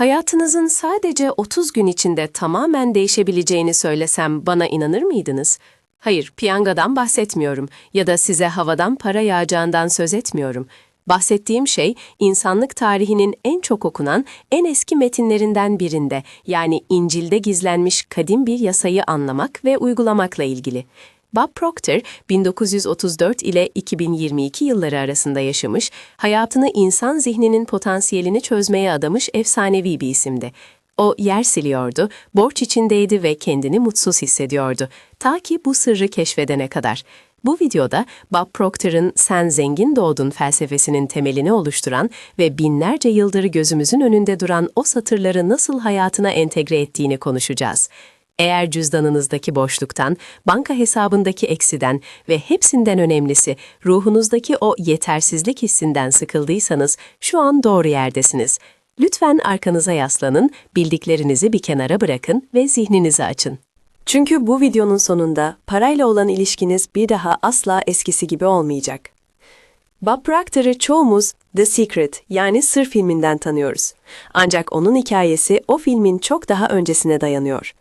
Hayatınızın sadece 30 gün içinde tamamen değişebileceğini söylesem bana inanır mıydınız? Hayır, piyangodan bahsetmiyorum ya da size havadan para yağacağından söz etmiyorum. Bahsettiğim şey insanlık tarihinin en çok okunan, en eski metinlerinden birinde yani İncil'de gizlenmiş kadim bir yasayı anlamak ve uygulamakla ilgili. Bob Proctor, 1934 ile 2022 yılları arasında yaşamış, hayatını insan zihninin potansiyelini çözmeye adamış efsanevi bir isimdi. O yer siliyordu, borç içindeydi ve kendini mutsuz hissediyordu. Ta ki bu sırrı keşfedene kadar. Bu videoda Bob Proctor'ın sen zengin doğdun felsefesinin temelini oluşturan ve binlerce yıldır gözümüzün önünde duran o satırları nasıl hayatına entegre ettiğini konuşacağız. Eğer cüzdanınızdaki boşluktan, banka hesabındaki eksiden ve hepsinden önemlisi ruhunuzdaki o yetersizlik hissinden sıkıldıysanız şu an doğru yerdesiniz. Lütfen arkanıza yaslanın, bildiklerinizi bir kenara bırakın ve zihninizi açın. Çünkü bu videonun sonunda parayla olan ilişkiniz bir daha asla eskisi gibi olmayacak. Bob Proctor'ı çoğumuz The Secret yani Sır filminden tanıyoruz. Ancak onun hikayesi o filmin çok daha öncesine dayanıyor.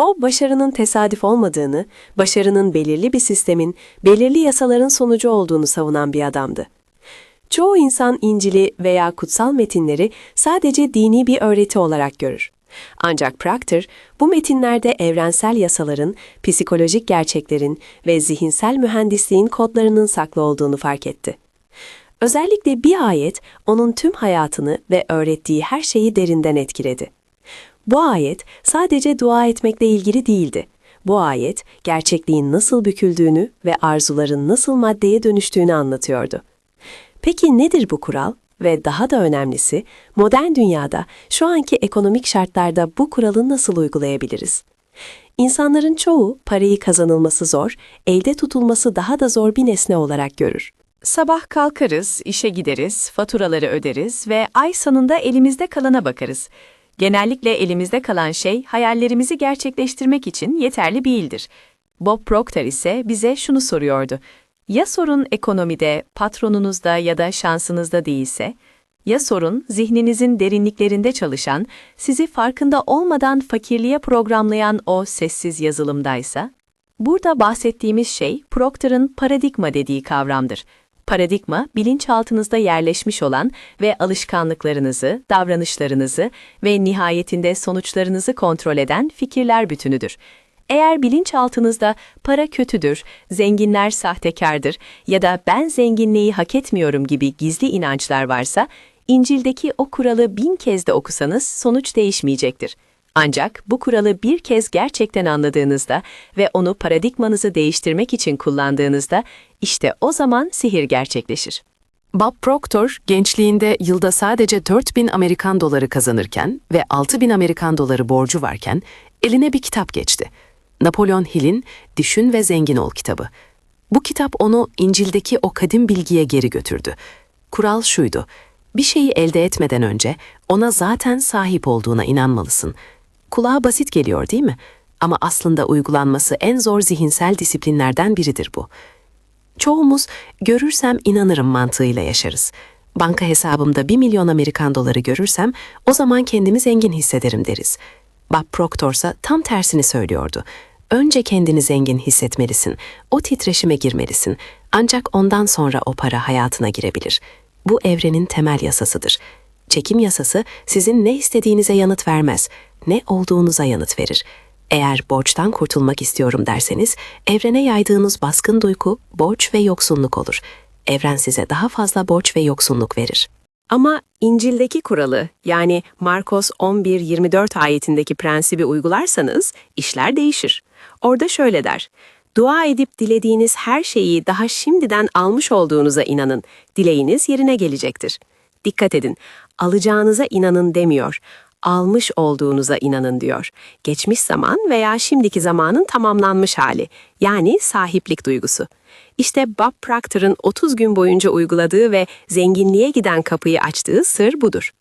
O, başarının tesadüf olmadığını, başarının belirli bir sistemin, belirli yasaların sonucu olduğunu savunan bir adamdı. Çoğu insan İncil'i veya kutsal metinleri sadece dini bir öğreti olarak görür. Ancak Proctor, bu metinlerde evrensel yasaların, psikolojik gerçeklerin ve zihinsel mühendisliğin kodlarının saklı olduğunu fark etti. Özellikle bir ayet, onun tüm hayatını ve öğrettiği her şeyi derinden etkiledi. Bu ayet sadece dua etmekle ilgili değildi. Bu ayet, gerçekliğin nasıl büküldüğünü ve arzuların nasıl maddeye dönüştüğünü anlatıyordu. Peki nedir bu kural? Ve daha da önemlisi, modern dünyada şu anki ekonomik şartlarda bu kuralı nasıl uygulayabiliriz? İnsanların çoğu parayı kazanılması zor, elde tutulması daha da zor bir nesne olarak görür. Sabah kalkarız, işe gideriz, faturaları öderiz ve ay sonunda elimizde kalana bakarız. Genellikle elimizde kalan şey hayallerimizi gerçekleştirmek için yeterli değildir. Bob Proctor ise bize şunu soruyordu. Ya sorun ekonomide, patronunuzda ya da şansınızda değilse? Ya sorun zihninizin derinliklerinde çalışan, sizi farkında olmadan fakirliğe programlayan o sessiz yazılımdaysa? Burada bahsettiğimiz şey Proctor'ın paradigma dediği kavramdır. Paradigma, bilinçaltınızda yerleşmiş olan ve alışkanlıklarınızı, davranışlarınızı ve nihayetinde sonuçlarınızı kontrol eden fikirler bütünüdür. Eğer bilinçaltınızda para kötüdür, zenginler sahtekardır ya da ben zenginliği hak etmiyorum gibi gizli inançlar varsa, İncil'deki o kuralı bin kez de okusanız sonuç değişmeyecektir. Ancak bu kuralı bir kez gerçekten anladığınızda ve onu paradigmanızı değiştirmek için kullandığınızda işte o zaman sihir gerçekleşir. Bob Proctor, gençliğinde yılda sadece 4000 Amerikan doları kazanırken ve 6000 Amerikan doları borcu varken eline bir kitap geçti. Napolyon Hill'in Düşün ve Zengin Ol kitabı. Bu kitap onu İncil'deki o kadim bilgiye geri götürdü. Kural şuydu, bir şeyi elde etmeden önce ona zaten sahip olduğuna inanmalısın. Kulağa basit geliyor değil mi? Ama aslında uygulanması en zor zihinsel disiplinlerden biridir bu. Çoğumuz görürsem inanırım mantığıyla yaşarız. Banka hesabımda 1 milyon Amerikan doları görürsem o zaman kendimi zengin hissederim deriz. Bob Proctor ise tam tersini söylüyordu. Önce kendini zengin hissetmelisin, o titreşime girmelisin. Ancak ondan sonra o para hayatına girebilir. Bu evrenin temel yasasıdır. Çekim yasası sizin ne istediğinize yanıt vermez, ne olduğunuza yanıt verir. Eğer borçtan kurtulmak istiyorum derseniz, evrene yaydığınız baskın duygu borç ve yoksunluk olur. Evren size daha fazla borç ve yoksunluk verir. Ama İncil'deki kuralı yani Markos 11-24 ayetindeki prensibi uygularsanız işler değişir. Orada şöyle der. Dua edip dilediğiniz her şeyi daha şimdiden almış olduğunuza inanın. Dileğiniz yerine gelecektir. Dikkat edin, alacağınıza inanın demiyor. Almış olduğunuza inanın diyor. Geçmiş zaman veya şimdiki zamanın tamamlanmış hali. Yani sahiplik duygusu. İşte Bob Proctor'ın 30 gün boyunca uyguladığı ve zenginliğe giden kapıyı açtığı sır budur.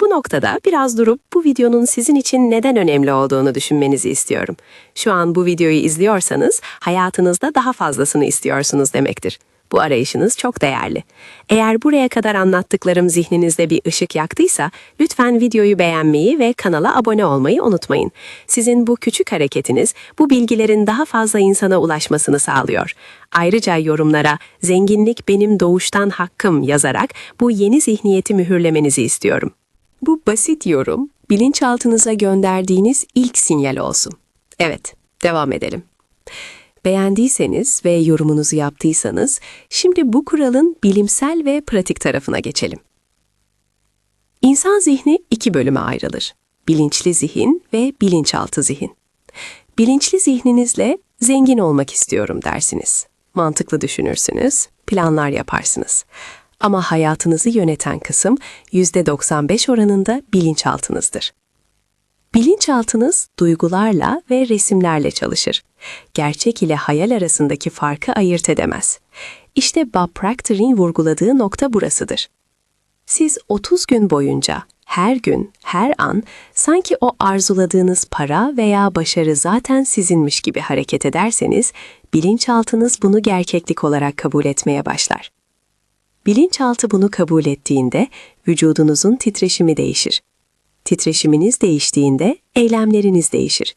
Bu noktada biraz durup bu videonun sizin için neden önemli olduğunu düşünmenizi istiyorum. Şu an bu videoyu izliyorsanız hayatınızda daha fazlasını istiyorsunuz demektir. Bu arayışınız çok değerli. Eğer buraya kadar anlattıklarım zihninizde bir ışık yaktıysa lütfen videoyu beğenmeyi ve kanala abone olmayı unutmayın. Sizin bu küçük hareketiniz bu bilgilerin daha fazla insana ulaşmasını sağlıyor. Ayrıca yorumlara zenginlik benim doğuştan hakkım yazarak bu yeni zihniyeti mühürlemenizi istiyorum. Bu basit yorum bilinçaltınıza gönderdiğiniz ilk sinyal olsun. Evet, devam edelim. Beğendiyseniz ve yorumunuzu yaptıysanız şimdi bu kuralın bilimsel ve pratik tarafına geçelim. İnsan zihni iki bölüme ayrılır. Bilinçli zihin ve bilinçaltı zihin. Bilinçli zihninizle zengin olmak istiyorum dersiniz. Mantıklı düşünürsünüz, planlar yaparsınız. Ama hayatınızı yöneten kısım %95 oranında bilinçaltınızdır. Bilinçaltınız duygularla ve resimlerle çalışır. Gerçek ile hayal arasındaki farkı ayırt edemez. İşte Bob Proctor'in vurguladığı nokta burasıdır. Siz 30 gün boyunca her gün, her an sanki o arzuladığınız para veya başarı zaten sizinmiş gibi hareket ederseniz, bilinçaltınız bunu gerçeklik olarak kabul etmeye başlar. Bilinçaltı bunu kabul ettiğinde vücudunuzun titreşimi değişir. Titreşiminiz değiştiğinde eylemleriniz değişir.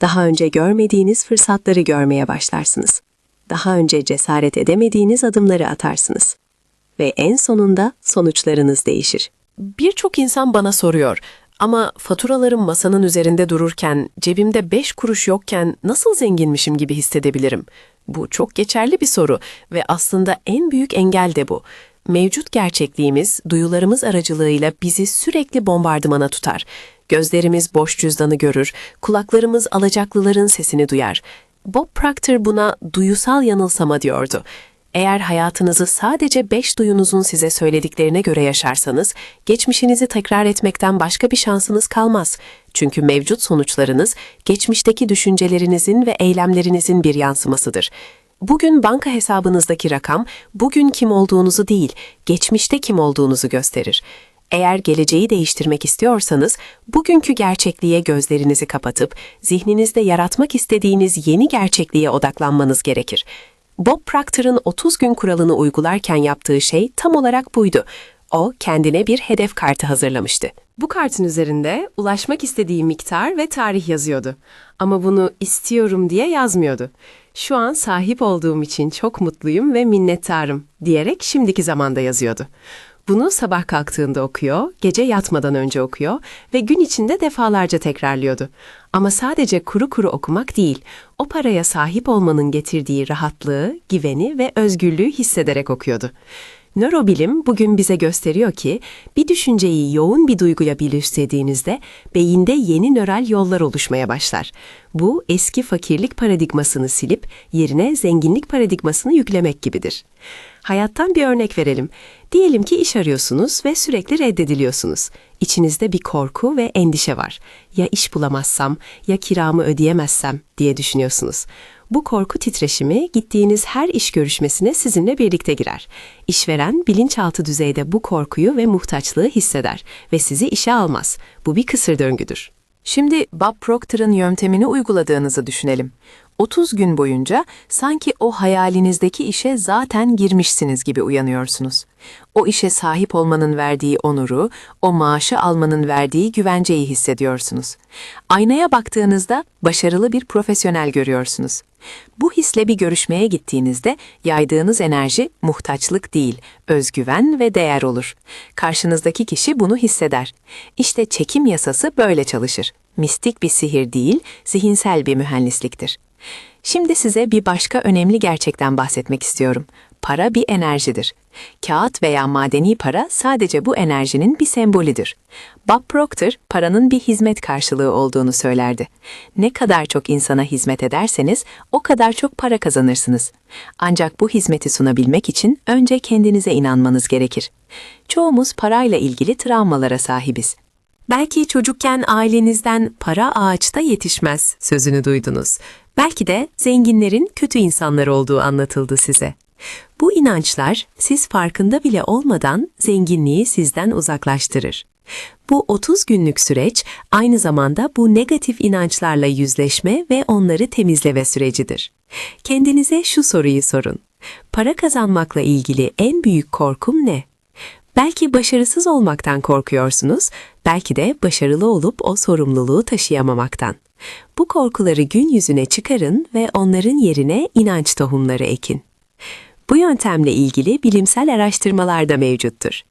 Daha önce görmediğiniz fırsatları görmeye başlarsınız. Daha önce cesaret edemediğiniz adımları atarsınız. Ve en sonunda sonuçlarınız değişir. Birçok insan bana soruyor ama faturalarım masanın üzerinde dururken, cebimde beş kuruş yokken nasıl zenginmişim gibi hissedebilirim? Bu çok geçerli bir soru ve aslında en büyük engel de bu. Mevcut gerçekliğimiz, duyularımız aracılığıyla bizi sürekli bombardımana tutar. Gözlerimiz boş cüzdanı görür, kulaklarımız alacaklıların sesini duyar. Bob Proctor buna duyusal yanılsama diyordu. Eğer hayatınızı sadece beş duyunuzun size söylediklerine göre yaşarsanız, geçmişinizi tekrar etmekten başka bir şansınız kalmaz. Çünkü mevcut sonuçlarınız, geçmişteki düşüncelerinizin ve eylemlerinizin bir yansımasıdır. Bugün banka hesabınızdaki rakam, bugün kim olduğunuzu değil, geçmişte kim olduğunuzu gösterir. Eğer geleceği değiştirmek istiyorsanız, bugünkü gerçekliğe gözlerinizi kapatıp, zihninizde yaratmak istediğiniz yeni gerçekliğe odaklanmanız gerekir. Bob Proctor'ın 30 gün kuralını uygularken yaptığı şey tam olarak buydu. O kendine bir hedef kartı hazırlamıştı. Bu kartın üzerinde ulaşmak istediği miktar ve tarih yazıyordu. Ama bunu istiyorum diye yazmıyordu. Şu an sahip olduğum için çok mutluyum ve minnettarım diyerek şimdiki zamanda yazıyordu. Bunu sabah kalktığında okuyor, gece yatmadan önce okuyor ve gün içinde defalarca tekrarlıyordu. Ama sadece kuru kuru okumak değil, o paraya sahip olmanın getirdiği rahatlığı, güveni ve özgürlüğü hissederek okuyordu. Nörobilim bugün bize gösteriyor ki bir düşünceyi yoğun bir duyguya birleştirdiğinizde beyinde yeni nöral yollar oluşmaya başlar. Bu eski fakirlik paradigmasını silip yerine zenginlik paradigmasını yüklemek gibidir. Hayattan bir örnek verelim. Diyelim ki iş arıyorsunuz ve sürekli reddediliyorsunuz. İçinizde bir korku ve endişe var. Ya iş bulamazsam, ya kiramı ödeyemezsem diye düşünüyorsunuz. Bu korku titreşimi gittiğiniz her iş görüşmesine sizinle birlikte girer. İşveren bilinçaltı düzeyde bu korkuyu ve muhtaçlığı hisseder ve sizi işe almaz. Bu bir kısır döngüdür. Şimdi Bob Proctor'ın yöntemini uyguladığınızı düşünelim. 30 gün boyunca sanki o hayalinizdeki işe zaten girmişsiniz gibi uyanıyorsunuz. O işe sahip olmanın verdiği onuru, o maaşı almanın verdiği güvenceyi hissediyorsunuz. Aynaya baktığınızda başarılı bir profesyonel görüyorsunuz. Bu hisle bir görüşmeye gittiğinizde yaydığınız enerji muhtaçlık değil, özgüven ve değer olur. Karşınızdaki kişi bunu hisseder. İşte çekim yasası böyle çalışır. Mistik bir sihir değil, zihinsel bir mühendisliktir. Şimdi size bir başka önemli gerçekten bahsetmek istiyorum. Para bir enerjidir. Kağıt veya madeni para sadece bu enerjinin bir sembolüdür. Bob Proctor, paranın bir hizmet karşılığı olduğunu söylerdi. Ne kadar çok insana hizmet ederseniz o kadar çok para kazanırsınız. Ancak bu hizmeti sunabilmek için önce kendinize inanmanız gerekir. Çoğumuz parayla ilgili travmalara sahibiz. Belki çocukken ailenizden para ağaçta yetişmez sözünü duydunuz. Belki de zenginlerin kötü insanlar olduğu anlatıldı size. Bu inançlar siz farkında bile olmadan zenginliği sizden uzaklaştırır. Bu 30 günlük süreç aynı zamanda bu negatif inançlarla yüzleşme ve onları temizleme sürecidir. Kendinize şu soruyu sorun. Para kazanmakla ilgili en büyük korkum ne? Belki başarısız olmaktan korkuyorsunuz, belki de başarılı olup o sorumluluğu taşıyamamaktan. Bu korkuları gün yüzüne çıkarın ve onların yerine inanç tohumları ekin. Bu yöntemle ilgili bilimsel araştırmalar da mevcuttur.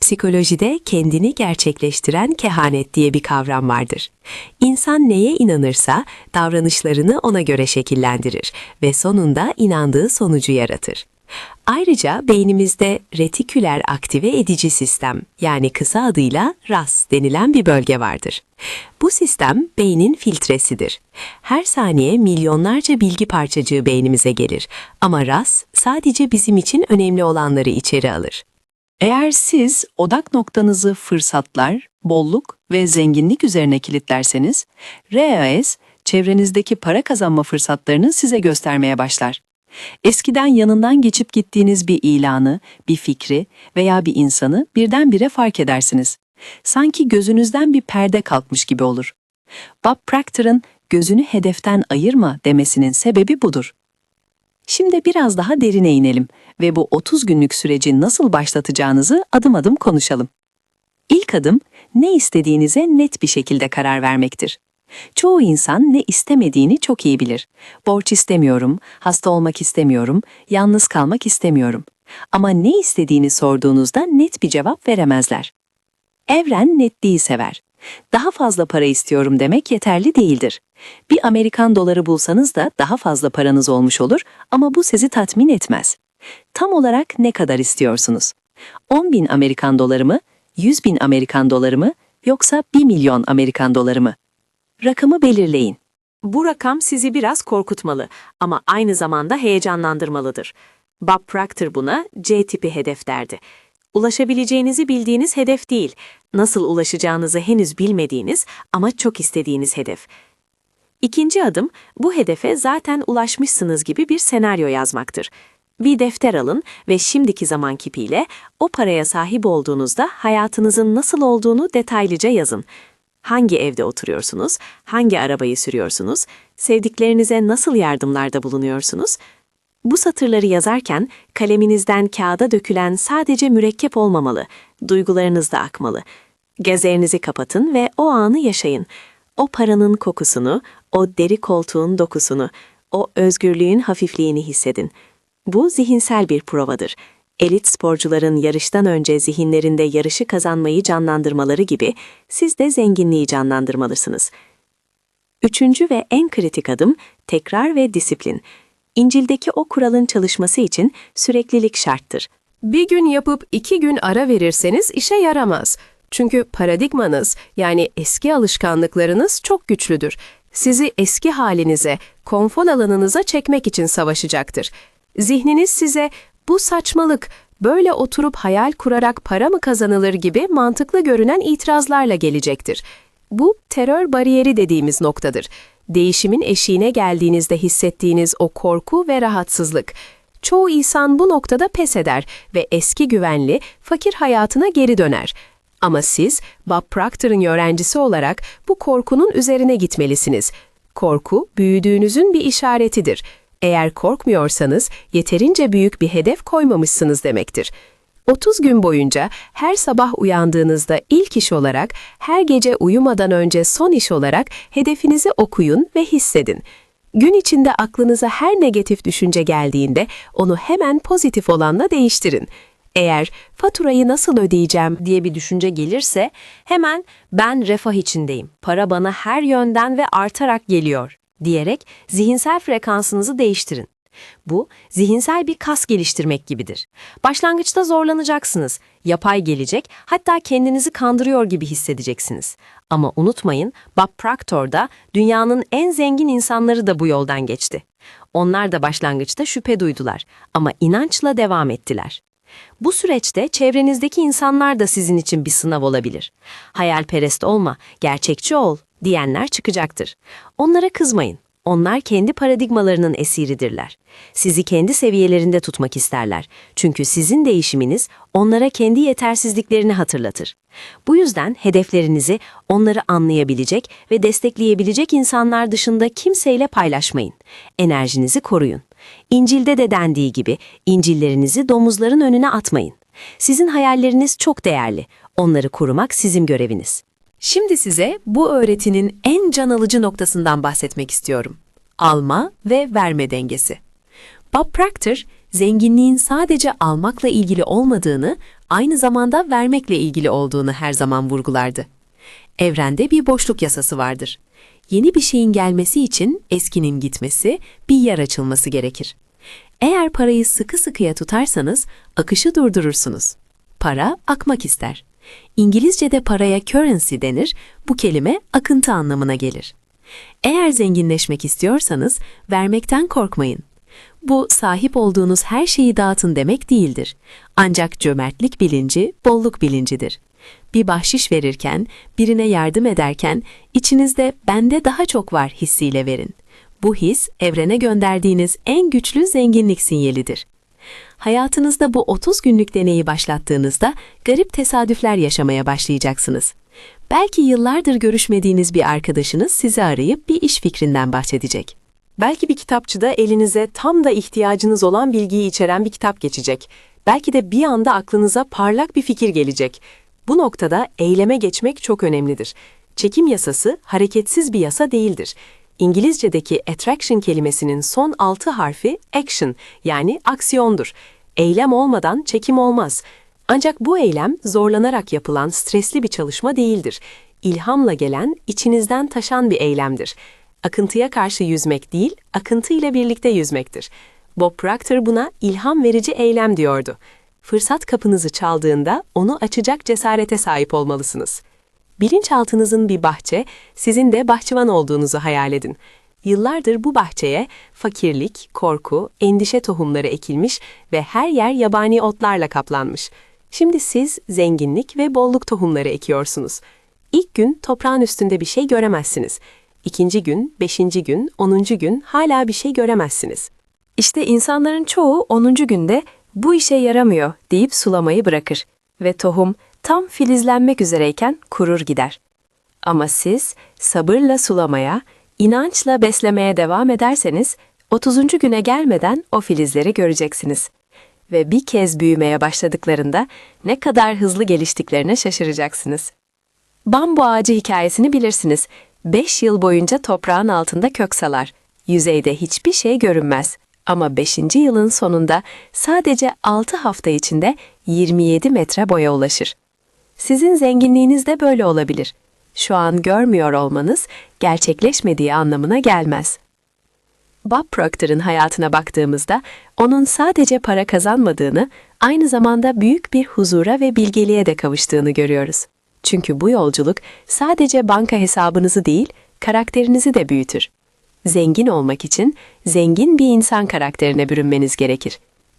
Psikolojide kendini gerçekleştiren kehanet diye bir kavram vardır. İnsan neye inanırsa davranışlarını ona göre şekillendirir ve sonunda inandığı sonucu yaratır. Ayrıca beynimizde retiküler aktive edici sistem yani kısa adıyla RAS denilen bir bölge vardır. Bu sistem beynin filtresidir. Her saniye milyonlarca bilgi parçacığı beynimize gelir ama RAS sadece bizim için önemli olanları içeri alır. Eğer siz odak noktanızı fırsatlar, bolluk ve zenginlik üzerine kilitlerseniz, RAS çevrenizdeki para kazanma fırsatlarını size göstermeye başlar. Eskiden yanından geçip gittiğiniz bir ilanı, bir fikri veya bir insanı birdenbire fark edersiniz. Sanki gözünüzden bir perde kalkmış gibi olur. Bob Proctor'ın gözünü hedeften ayırma demesinin sebebi budur. Şimdi biraz daha derine inelim ve bu 30 günlük süreci nasıl başlatacağınızı adım adım konuşalım. İlk adım ne istediğinize net bir şekilde karar vermektir. Çoğu insan ne istemediğini çok iyi bilir. Borç istemiyorum, hasta olmak istemiyorum, yalnız kalmak istemiyorum. Ama ne istediğini sorduğunuzda net bir cevap veremezler. Evren netliği sever. Daha fazla para istiyorum demek yeterli değildir. Bir Amerikan doları bulsanız da daha fazla paranız olmuş olur ama bu sizi tatmin etmez. Tam olarak ne kadar istiyorsunuz? 10 bin Amerikan doları mı, 100 bin Amerikan doları mı, yoksa 1 milyon Amerikan doları mı? Rakamı belirleyin. Bu rakam sizi biraz korkutmalı ama aynı zamanda heyecanlandırmalıdır. Bob Proctor buna C tipi hedef derdi. Ulaşabileceğinizi bildiğiniz hedef değil, nasıl ulaşacağınızı henüz bilmediğiniz ama çok istediğiniz hedef. İkinci adım, bu hedefe zaten ulaşmışsınız gibi bir senaryo yazmaktır. Bir defter alın ve şimdiki zaman kipiyle o paraya sahip olduğunuzda hayatınızın nasıl olduğunu detaylıca yazın. Hangi evde oturuyorsunuz? Hangi arabayı sürüyorsunuz? Sevdiklerinize nasıl yardımlarda bulunuyorsunuz? Bu satırları yazarken kaleminizden kağıda dökülen sadece mürekkep olmamalı, duygularınız da akmalı. Gözlerinizi kapatın ve o anı yaşayın. O paranın kokusunu, o deri koltuğun dokusunu, o özgürlüğün hafifliğini hissedin. Bu zihinsel bir provadır. Elit sporcuların yarıştan önce zihinlerinde yarışı kazanmayı canlandırmaları gibi siz de zenginliği canlandırmalısınız. Üçüncü ve en kritik adım tekrar ve disiplin. İncil'deki o kuralın çalışması için süreklilik şarttır. Bir gün yapıp iki gün ara verirseniz işe yaramaz. Çünkü paradigmanız yani eski alışkanlıklarınız çok güçlüdür. Sizi eski halinize, konfor alanınıza çekmek için savaşacaktır. Zihniniz size bu saçmalık, böyle oturup hayal kurarak para mı kazanılır gibi mantıklı görünen itirazlarla gelecektir. Bu terör bariyeri dediğimiz noktadır. Değişimin eşiğine geldiğinizde hissettiğiniz o korku ve rahatsızlık. Çoğu insan bu noktada pes eder ve eski güvenli, fakir hayatına geri döner. Ama siz, Bob Proctor'ın öğrencisi olarak bu korkunun üzerine gitmelisiniz. Korku, büyüdüğünüzün bir işaretidir. Eğer korkmuyorsanız yeterince büyük bir hedef koymamışsınız demektir. 30 gün boyunca her sabah uyandığınızda ilk iş olarak, her gece uyumadan önce son iş olarak hedefinizi okuyun ve hissedin. Gün içinde aklınıza her negatif düşünce geldiğinde onu hemen pozitif olanla değiştirin. Eğer faturayı nasıl ödeyeceğim diye bir düşünce gelirse hemen ben refah içindeyim, para bana her yönden ve artarak geliyor diyerek zihinsel frekansınızı değiştirin. Bu, zihinsel bir kas geliştirmek gibidir. Başlangıçta zorlanacaksınız, yapay gelecek, hatta kendinizi kandırıyor gibi hissedeceksiniz. Ama unutmayın, Bob Proctor da dünyanın en zengin insanları da bu yoldan geçti. Onlar da başlangıçta şüphe duydular ama inançla devam ettiler. Bu süreçte çevrenizdeki insanlar da sizin için bir sınav olabilir. Hayalperest olma, gerçekçi ol diyenler çıkacaktır. Onlara kızmayın. Onlar kendi paradigmalarının esiridirler. Sizi kendi seviyelerinde tutmak isterler. Çünkü sizin değişiminiz onlara kendi yetersizliklerini hatırlatır. Bu yüzden hedeflerinizi onları anlayabilecek ve destekleyebilecek insanlar dışında kimseyle paylaşmayın. Enerjinizi koruyun. İncil'de de dendiği gibi İncillerinizi domuzların önüne atmayın. Sizin hayalleriniz çok değerli. Onları korumak sizin göreviniz. Şimdi size bu öğretinin en can alıcı noktasından bahsetmek istiyorum. Alma ve verme dengesi. Bob Proctor, zenginliğin sadece almakla ilgili olmadığını, aynı zamanda vermekle ilgili olduğunu her zaman vurgulardı. Evrende bir boşluk yasası vardır. Yeni bir şeyin gelmesi için eskinin gitmesi, bir yer açılması gerekir. Eğer parayı sıkı sıkıya tutarsanız akışı durdurursunuz. Para akmak ister. İngilizce'de paraya currency denir, bu kelime akıntı anlamına gelir. Eğer zenginleşmek istiyorsanız vermekten korkmayın. Bu sahip olduğunuz her şeyi dağıtın demek değildir. Ancak cömertlik bilinci bolluk bilincidir. Bir bahşiş verirken, birine yardım ederken içinizde bende daha çok var hissiyle verin. Bu his evrene gönderdiğiniz en güçlü zenginlik sinyalidir. Hayatınızda bu 30 günlük deneyi başlattığınızda garip tesadüfler yaşamaya başlayacaksınız. Belki yıllardır görüşmediğiniz bir arkadaşınız sizi arayıp bir iş fikrinden bahsedecek. Belki bir kitapçıda elinize tam da ihtiyacınız olan bilgiyi içeren bir kitap geçecek. Belki de bir anda aklınıza parlak bir fikir gelecek. Bu noktada eyleme geçmek çok önemlidir. Çekim yasası hareketsiz bir yasa değildir. İngilizce'deki attraction kelimesinin son altı harfi action yani aksiyondur. Eylem olmadan çekim olmaz. Ancak bu eylem zorlanarak yapılan stresli bir çalışma değildir. İlhamla gelen, içinizden taşan bir eylemdir. Akıntıya karşı yüzmek değil, akıntıyla birlikte yüzmektir. Bob Proctor buna ilham verici eylem diyordu. Fırsat kapınızı çaldığında onu açacak cesarete sahip olmalısınız. Bilinçaltınızın bir bahçe, sizin de bahçıvan olduğunuzu hayal edin. Yıllardır bu bahçeye fakirlik, korku, endişe tohumları ekilmiş ve her yer yabani otlarla kaplanmış. Şimdi siz zenginlik ve bolluk tohumları ekiyorsunuz. İlk gün toprağın üstünde bir şey göremezsiniz. İkinci gün, beşinci gün, onuncu gün hala bir şey göremezsiniz. İşte insanların çoğu 10. günde bu işe yaramıyor deyip sulamayı bırakır ve tohum tam filizlenmek üzereyken kurur gider. Ama siz sabırla sulamaya, inançla beslemeye devam ederseniz 30. güne gelmeden o filizleri göreceksiniz. Ve bir kez büyümeye başladıklarında ne kadar hızlı geliştiklerine şaşıracaksınız. Bambu ağacı hikayesini bilirsiniz. 5 yıl boyunca toprağın altında kök salar. Yüzeyde hiçbir şey görünmez. Ama 5. yılın sonunda sadece 6 hafta içinde 27 metre boya ulaşır. Sizin zenginliğiniz de böyle olabilir. Şu an görmüyor olmanız gerçekleşmediği anlamına gelmez. Bob Proctor'ın hayatına baktığımızda onun sadece para kazanmadığını, aynı zamanda büyük bir huzura ve bilgeliğe de kavuştuğunu görüyoruz. Çünkü bu yolculuk sadece banka hesabınızı değil, karakterinizi de büyütür. Zengin olmak için zengin bir insan karakterine bürünmeniz gerekir.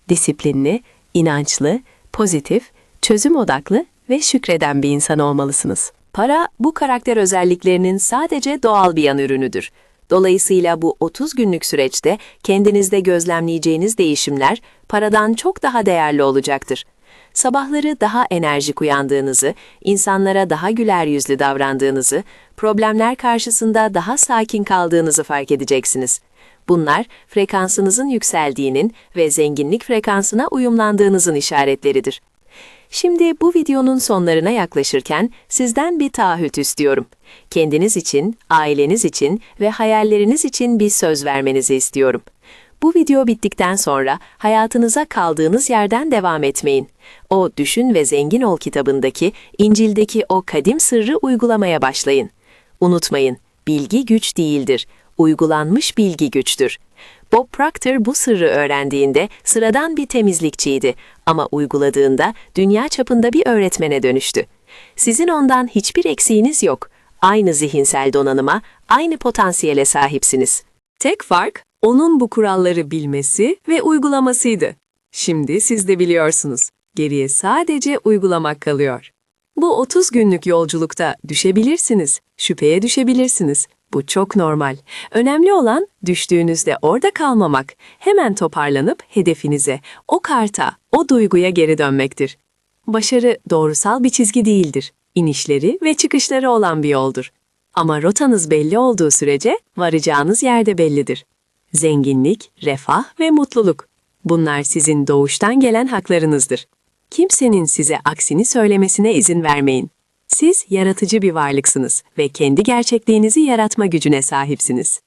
Disiplinli, inançlı, pozitif, çözüm odaklı ve şükreden bir insan olmalısınız. Para, bu karakter özelliklerinin sadece doğal bir yan ürünüdür. Dolayısıyla bu 30 günlük süreçte kendinizde gözlemleyeceğiniz değişimler paradan çok daha değerli olacaktır. Sabahları daha enerjik uyandığınızı, insanlara daha güler yüzlü davrandığınızı, problemler karşısında daha sakin kaldığınızı fark edeceksiniz. Bunlar frekansınızın yükseldiğinin ve zenginlik frekansına uyumlandığınızın işaretleridir. Şimdi bu videonun sonlarına yaklaşırken sizden bir taahhüt istiyorum. Kendiniz için, aileniz için ve hayalleriniz için bir söz vermenizi istiyorum. Bu video bittikten sonra hayatınıza kaldığınız yerden devam etmeyin. O Düşün ve Zengin Ol kitabındaki, İncil'deki o kadim sırrı uygulamaya başlayın. Unutmayın, bilgi güç değildir, uygulanmış bilgi güçtür. Bob Proctor bu sırrı öğrendiğinde sıradan bir temizlikçiydi ama uyguladığında dünya çapında bir öğretmene dönüştü. Sizin ondan hiçbir eksiğiniz yok. Aynı zihinsel donanıma, aynı potansiyele sahipsiniz. Tek fark, onun bu kuralları bilmesi ve uygulamasıydı. Şimdi siz de biliyorsunuz. Geriye sadece uygulamak kalıyor. Bu 30 günlük yolculukta düşebilirsiniz, şüpheye düşebilirsiniz. Bu çok normal. Önemli olan düştüğünüzde orada kalmamak, hemen toparlanıp hedefinize, o karta, o duyguya geri dönmektir. Başarı doğrusal bir çizgi değildir. İnişleri ve çıkışları olan bir yoldur. Ama rotanız belli olduğu sürece varacağınız yerde bellidir. zenginlik, refah ve mutluluk. Bunlar sizin doğuştan gelen haklarınızdır. Kimsenin size aksini söylemesine izin vermeyin. Siz yaratıcı bir varlıksınız ve kendi gerçekliğinizi yaratma gücüne sahipsiniz.